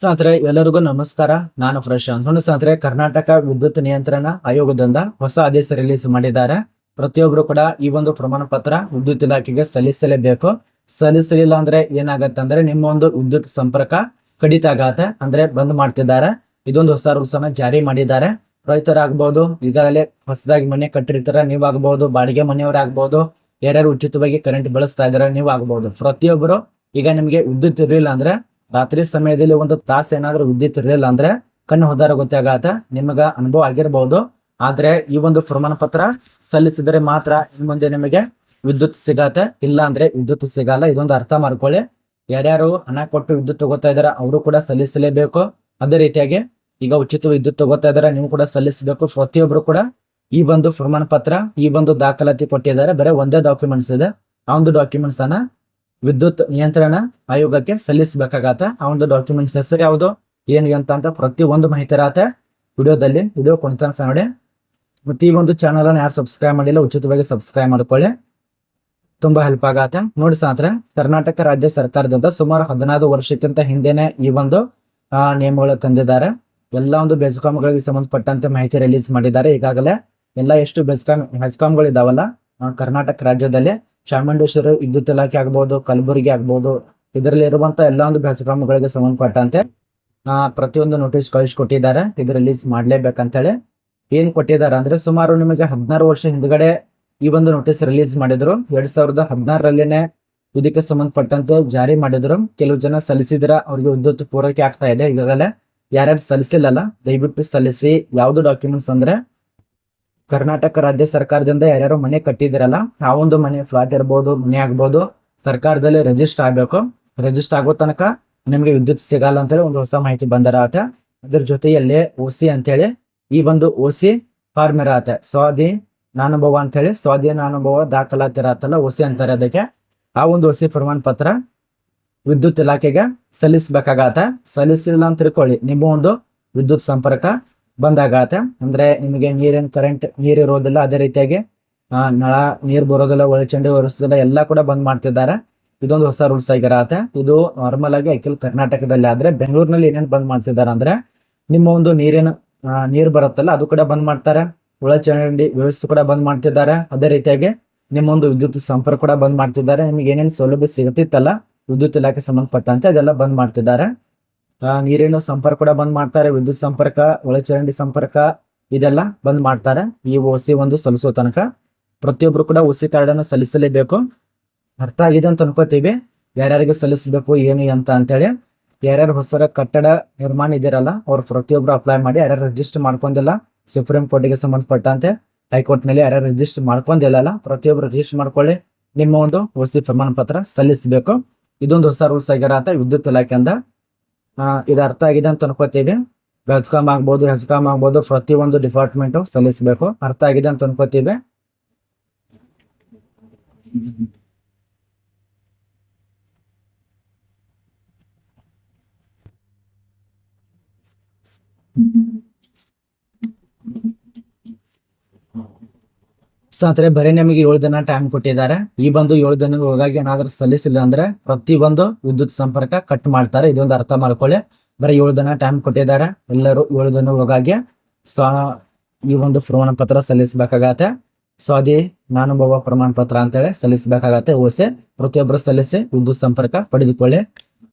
ಸ್ನೇಹಿತರೆ, ಎಲ್ಲರಿಗೂ ನಮಸ್ಕಾರ. ನಾನು ಪ್ರಶಾಂತ್. ನೋಡಿ ಸ್ನೇಹಿತರೆ, ಕರ್ನಾಟಕ ವಿದ್ಯುತ್ ನಿಯಂತ್ರಣ ಆಯೋಗದಿಂದ ಹೊಸ ಆದೇಶ ರಿಲೀಸ್ ಮಾಡಿದ್ದಾರೆ. ಪ್ರತಿಯೊಬ್ಬರು ಕೂಡ ಈ ಒಂದು ಪ್ರಮಾಣ ಪತ್ರ ವಿದ್ಯುತ್ ಇಲಾಖೆಗೆ ಸಲ್ಲಿಸಲೇಬೇಕು. ಸಲ್ಲಿಸಲಿಲ್ಲ ಅಂದ್ರೆ ಏನಾಗತ್ತೆ ಅಂದ್ರೆ ನಿಮ್ಮ ಒಂದು ವಿದ್ಯುತ್ ಸಂಪರ್ಕ ಕಡಿತ ಆಗತ್ತೆ ಅಂದ್ರೆ ಬಂದ್ ಮಾಡ್ತಿದ್ದಾರೆ. ಇದೊಂದು ಹೊಸ ರೂಲ್ಸ್ ಜಾರಿ ಮಾಡಿದ್ದಾರೆ. ರೈತರಾಗ್ಬಹುದು ಈಗಾಗಲೇ ಹೊಸದಾಗಿ ಮನೆ ಕಟ್ಟಿರ್ತಾರ ನೀವು ಆಗ್ಬಹುದು ಬಾಡಿಗೆ ಮನೆಯವರಾಗ್ಬಹುದು ಯಾರ್ಯಾರು ಉಚಿತವಾಗಿ ಕರೆಂಟ್ ಬಳಸ್ತಾ ಇದಾರೆ ನೀವು ಆಗ್ಬಹುದು ಪ್ರತಿಯೊಬ್ಬರು ಈಗ ನಿಮಗೆ ವಿದ್ಯುತ್ ಇರಲಿಲ್ಲ ಅಂದ್ರೆ ರಾತ್ರಿ ಸಮಯದಲ್ಲಿ ಒಂದು ತಾಸು ಏನಾದರೂ ವಿದ್ಯುತ್ ಇರಲಿಲ್ಲ ಅಂದ್ರೆ ಕಣ್ಣು ಹೋದಾರ ಗೊತ್ತಾಗತ್ತ ನಿಮಗೆ ಅನುಭವ ಆಗಿರಬಹುದು ಆದ್ರೆ ಈ ಒಂದು ಪ್ರಮಾಣ ಪತ್ರ ಸಲ್ಲಿಸಿದರೆ ಮಾತ್ರ ಇನ್ ಮುಂದೆ ನಿಮಗೆ ವಿದ್ಯುತ್ ಸಿಗತ್ತೆ ಇಲ್ಲ ಅಂದ್ರೆ ವಿದ್ಯುತ್ ಸಿಗಲ್ಲ. ಇದೊಂದು ಅರ್ಥ ಮಾಡ್ಕೊಳ್ಳಿ. ಯಾರ್ಯಾರು ಹಣ ಕೊಟ್ಟು ವಿದ್ಯುತ್ ತಗೋತಾ ಇದಾರೆ, ಅವರು ಕೂಡ ಸಲ್ಲಿಸಲೇಬೇಕು. ಅದೇ ರೀತಿಯಾಗಿ ಈಗ ಉಚಿತ ವಿದ್ಯುತ್ ತಗೋತಾ ಇದಾರೆ, ನೀವು ಕೂಡ ಸಲ್ಲಿಸಬೇಕು. ಪ್ರತಿಯೊಬ್ರು ಕೂಡ ಈ ಒಂದು ಪ್ರಮಾಣ ಪತ್ರ, ಈ ಒಂದು ದಾಖಲಾತಿ ಕೊಟ್ಟಿದ್ದಾರೆ. ಬರೀ ಒಂದೇ ಡಾಕ್ಯುಮೆಂಟ್ಸ್ ಇದೆ. ಆ ಒಂದು ಡಾಕ್ಯುಮೆಂಟ್ಸ್ ಅನ್ನ ವಿದ್ಯುತ್ ನಿಯಂತ್ರಣ ಆಯೋಗಕ್ಕೆ ಸಲ್ಲಿಸಬೇಕಾಗತ್ತೆ. ಆ ಒಂದು ಡಾಕ್ಯುಮೆಂಟ್ಸ್ ಹೆಸರು ಯಾವುದು ಏನು ಅಂತ ಅಂತ ಪ್ರತಿ ಒಂದು ಮಾಹಿತಿ ಇರತ್ತೆ. ವಿಡಿಯೋದಲ್ಲಿ ವಿಡಿಯೋ ಕೊಡ್ತಾನೆ ನೋಡಿ. ಮತ್ತೆ ಈ ಒಂದು ಚಾನಲ್ ಅನ್ನು ಯಾರು ಸಬ್ಸ್ಕ್ರೈಬ್ ಮಾಡಿಲ್ಲ, ಉಚಿತವಾಗಿ ಸಬ್ಸ್ಕ್ರೈಬ್ ಮಾಡ್ಕೊಳ್ಳಿ. ತುಂಬಾ ಹೆಲ್ಪ್ ಆಗತ್ತೆ. ನೋಡಿ ಸಾತ್ರ ಕರ್ನಾಟಕ ರಾಜ್ಯ ಸರ್ಕಾರದಿಂದ ಸುಮಾರು ಹದಿನಾರು ವರ್ಷಕ್ಕಿಂತ ಹಿಂದೆನೆ ಈ ಒಂದು ನಿಯಮಗಳು ತಂದಿದ್ದಾರೆ. ಎಲ್ಲ ಒಂದು ಬೆಸ್ಕಾಮ್ಗಳಿಗೆ ಸಂಬಂಧಪಟ್ಟಂತೆ ಮಾಹಿತಿ ರಿಲೀಸ್ ಮಾಡಿದ್ದಾರೆ. ಈಗಾಗಲೇ ಎಲ್ಲ ಎಷ್ಟು ಬೆಸ್ಕಾಮ್ ಹೆಸ್ಕಾಮ್ಗಳು ಇದಾವಲ್ಲ ಕರ್ನಾಟಕ ರಾಜ್ಯದಲ್ಲಿ ಚಾಮುಂಡೇಶ್ವರಿ ವಿದ್ಯುತ್ ಇಲಾಖೆ ಆಗ್ಬೋದು, ಕಲಬುರಗಿ ಆಗ್ಬೋದು, ಇದರಲ್ಲಿ ಇರುವಂತ ಎಲ್ಲ ಒಂದು ಬೆಸ್ಕಾಂಗಳಿಗೆ ಸಂಬಂಧಪಟ್ಟಂತೆ ಪ್ರತಿಯೊಂದು ನೋಟಿಸ್ ಕಳಿಸ್ಕೊಟ್ಟಿದ್ದಾರೆ. ಇದು ರಿಲೀಸ್ ಮಾಡ್ಲೇಬೇಕಂತೇಳಿ ಏನ್ ಕೊಟ್ಟಿದ್ದಾರೆ ಅಂದ್ರೆ ಸುಮಾರು ನಿಮಗೆ ಹದಿನಾರು ವರ್ಷ ಹಿಂದ್ಗಡೆ ಈ ಒಂದು ನೋಟಿಸ್ ರಿಲೀಸ್ ಮಾಡಿದ್ರು. ಎರಡ್ ಸಾವಿರದ ಹದಿನಾರರಲ್ಲಿನೇ ಇದಕ್ಕೆ ಸಂಬಂಧಪಟ್ಟಂತೆ ಜಾರಿ ಮಾಡಿದ್ರು. ಕೆಲವು ಜನ ಸಲ್ಲಿಸಿದ್ರ, ಅವ್ರಿಗೆ ವಿದ್ಯುತ್ ಪೂರೈಕೆ ಆಗ್ತಾ ಇದೆ ಈಗಾಗಲೇ. ಯಾರ್ಯಾರು ಸಲ್ಲಿಸಿಲ್ಲಲ್ಲ, ದಯವಿಟ್ಟು ಸಲ್ಲಿಸಿ. ಯಾವ್ದು ಡಾಕ್ಯುಮೆಂಟ್ಸ್ ಅಂದ್ರೆ ಕರ್ನಾಟಕ ರಾಜ್ಯ ಸರ್ಕಾರದಿಂದ ಯಾರ್ಯಾರು ಮನೆ ಕಟ್ಟಿದಿರಲ್ಲ ಆ ಒಂದು ಮನೆ ಫ್ಲಾಟ್ ಇರ್ಬೋದು, ಮನೆ ಆಗ್ಬೋದು, ಸರ್ಕಾರದಲ್ಲಿ ರಿಜಿಸ್ಟರ್ ಆಗ್ಬೇಕು. ರಿಜಿಸ್ಟರ್ ಆಗೋ ತನಕ ನಿಮ್ಗೆ ವಿದ್ಯುತ್ ಸಿಗಲ್ಲ ಅಂತೇಳಿ ಒಂದು ಹೊಸ ಮಾಹಿತಿ ಬಂದಿರತ್ತೆ ಅದ್ರ ಜೊತೆಯಲ್ಲಿ ಓಸಿ ಅಂತೇಳಿ ಈ ಒಂದು ಓಸಿ ಫಾರ್ಮ್ ಆತ. ಸ್ವಾದಿ ನಾನುಭವ ಅಂತೇಳಿ, ಸ್ವಾಧೀನ ಅನುಭವ ಇರತ್ತಲ್ಲ ಓಸಿ ಅಂತಾರೆ ಅದಕ್ಕೆ. ಆ ಒಂದು ಓಸಿ ಪ್ರಮಾಣ ಪತ್ರ ವಿದ್ಯುತ್ ಇಲಾಖೆಗೆ ಸಲ್ಲಿಸ್ಬೇಕಾಗತ್ತೆ. ಸಲ್ಲಿಸಿಲ್ಲ ಅಂತ ತಿಳ್ಕೊಳ್ಳಿ. ನಿಮ್ಮ ಒಂದು ವಿದ್ಯುತ್ ಸಂಪರ್ಕ ಬಂದಾಗತ್ತೆ ಅಂದ್ರೆ ನಿಮಗೆ ನೀರಿನ ಕರೆಂಟ್ ನೀರ್ ಇರೋದಿಲ್ಲ, ಅದೇ ರೀತಿಯಾಗಿ ನಳ ನೀರು ಬರೋದಿಲ್ಲ, ಒಳಚಂಡಿ ಒರೆಸೋದಿಲ್ಲ, ಎಲ್ಲ ಕೂಡ ಬಂದ್ ಮಾಡ್ತಿದ್ದಾರೆ. ಇದೊಂದು ಹೊಸ ರೂಲ್ಸ್ ಆಗಿರತ್ತೆ ಇದು ನಾರ್ಮಲ್ ಆಗಿ ಅಖಿಲ್ ಕರ್ನಾಟಕದಲ್ಲಿ ಆದ್ರೆ ಬೆಂಗಳೂರಿನಲ್ಲಿ ಏನೇನು ಬಂದ್ ಮಾಡ್ತಿದ್ದಾರೆ ಅಂದ್ರೆ, ನಿಮ್ಮ ಒಂದು ನೀರಿನ ನೀರು ಬರುತ್ತಲ್ಲ, ಅದು ಕೂಡ ಬಂದ್ ಮಾಡ್ತಾರೆ. ಒಳಚರಂಡಿ ವ್ಯವಸ್ಥೆ ಕೂಡ ಬಂದ್ ಮಾಡ್ತಿದ್ದಾರೆ. ಅದೇ ರೀತಿಯಾಗಿ ನಿಮ್ಮ ಒಂದು ವಿದ್ಯುತ್ ಸಂಪರ್ಕ ಕೂಡ ಬಂದ್ ಮಾಡ್ತಿದ್ದಾರೆ. ನಿಮ್ಗೆ ಏನೇನು ಸೌಲಭ್ಯ ಸಿಗುತ್ತಿತ್ತಲ್ಲ, ವಿದ್ಯುತ್ ಇಲಾಖೆ ಸಂಬಂಧಪಟ್ಟಂತೆ ಅದೆಲ್ಲ ಬಂದ್ ಮಾಡ್ತಿದ್ದಾರೆ. ನೀರಿನ ಸಂಪರ್ಕ ಕೂಡ ಬಂದ್ ಮಾಡ್ತಾರೆ, ವಿದ್ಯುತ್ ಸಂಪರ್ಕ, ಒಳಚರಂಡಿ ಸಂಪರ್ಕ, ಇದೆಲ್ಲ ಬಂದ್ ಮಾಡ್ತಾರೆ. ಈ ಓಸಿ ಒಂದು ಸಲ್ಲಿಸೋ ತನಕ ಪ್ರತಿಯೊಬ್ರು ಕೂಡ ಓಸಿ ಕಾರ್ಡ್ ಅನ್ನು ಸಲ್ಲಿಸಲೇಬೇಕು. ಅರ್ಥ ಆಗಿದೆ ಅಂತ ಅನ್ಕೋತೀವಿ. ಯಾರ್ಯಾರಿಗೆ ಸಲ್ಲಿಸಬೇಕು, ಏನು ಅಂತ ಅಂತೇಳಿ. ಯಾರ್ಯಾರು ಹೊಸ ಕಟ್ಟಡ ನಿರ್ಮಾಣ ಇದಿರಲ್ಲ ಅವ್ರು ಪ್ರತಿಯೊಬ್ರು ಅಪ್ಲೈ ಮಾಡಿ ಯಾರ್ಯಾರು ರಿಜಿಸ್ಟರ್ ಮಾಡ್ಕೊಂಡಿಲ್ಲ ಸುಪ್ರೀಂ ಕೋರ್ಟಿಗೆ ಸಂಬಂಧಪಟ್ಟಂತೆ ಹೈಕೋರ್ಟ್ನಲ್ಲಿ ಯಾರ್ಯಾರು ರಿಜಿಸ್ಟರ್ ಮಾಡ್ಕೊಂಡಿಲ್ಲ ಪ್ರತಿಯೊಬ್ರು ರಿಜಿಸ್ಟರ್ ಮಾಡ್ಕೊಳ್ಳಿ. ನಿಮ್ಮ ಒಂದು ಓಸಿ ಪ್ರಮಾಣ ಪತ್ರ ಸಲ್ಲಿಸಬೇಕು. ಇದೊಂದು ಹೊಸ ರೂಲ್ಸ್ ಆಗಿರತ್ತೆ, ವಿದ್ಯುತ್ ಇಲಾಖೆಯಿಂದ. ಇದು ಅರ್ಥ ಆಗಿದೆ ಅಂತ ಅನ್ಕೋತೀವಿ. ವೆಲ್ಸ್ಕಾಮ್ ಆಗ್ಬೋದು ಹೆಸ್ಕಾಮ್ ಆಗ್ಬೋದು. ಪ್ರತಿಯೊಂದು ಡಿಪಾರ್ಟ್ಮೆಂಟ್ ಸಲ್ಲಿಸಬೇಕು. ಅರ್ಥ ಆಗಿದೆ ಅಂತ ಅನ್ಕೋತೀವಿ. ಸ್ನೇಹಿತರೆ, ಬರೀ ನಿಮಗೆ ಏಳು ದಿನ ಟೈಮ್ ಕೊಟ್ಟಿದ್ದಾರೆ. ಈ ಬಂದು ಏಳು ದಿನ ಒಳಗಾಗಿ ಏನಾದ್ರೂ ಸಲ್ಲಿಸಿಲ್ಲ ಅಂದ್ರೆ ಪ್ರತಿ ಒಂದು ವಿದ್ಯುತ್ ಸಂಪರ್ಕ ಕಟ್ ಮಾಡ್ತಾರೆ. ಇದೊಂದು ಅರ್ಥ ಮಾಡ್ಕೊಳ್ಳಿ. ಬರೀ ಏಳು ದಿನ ಟೈಮ್ ಕೊಟ್ಟಿದ್ದಾರೆ. ಎಲ್ಲರೂ ಏಳು ದಿನ ಒಳಗಾಗಿ ಸ್ವ ಈ ಒಂದು ಪ್ರಮಾಣ ಪತ್ರ ಸಲ್ಲಿಸಬೇಕಾಗತ್ತೆ. ಸ್ವಾಧಿ ನಾನುಭವ ಪ್ರಮಾಣ ಪತ್ರ ಅಂತೇಳಿ ಸಲ್ಲಿಸಬೇಕಾಗತ್ತೆ. ಓಸೆ ಪ್ರತಿಯೊಬ್ಬರು ಸಲ್ಲಿಸಿ ವಿದ್ಯುತ್ ಸಂಪರ್ಕ ಪಡೆದುಕೊಳ್ಳಿ.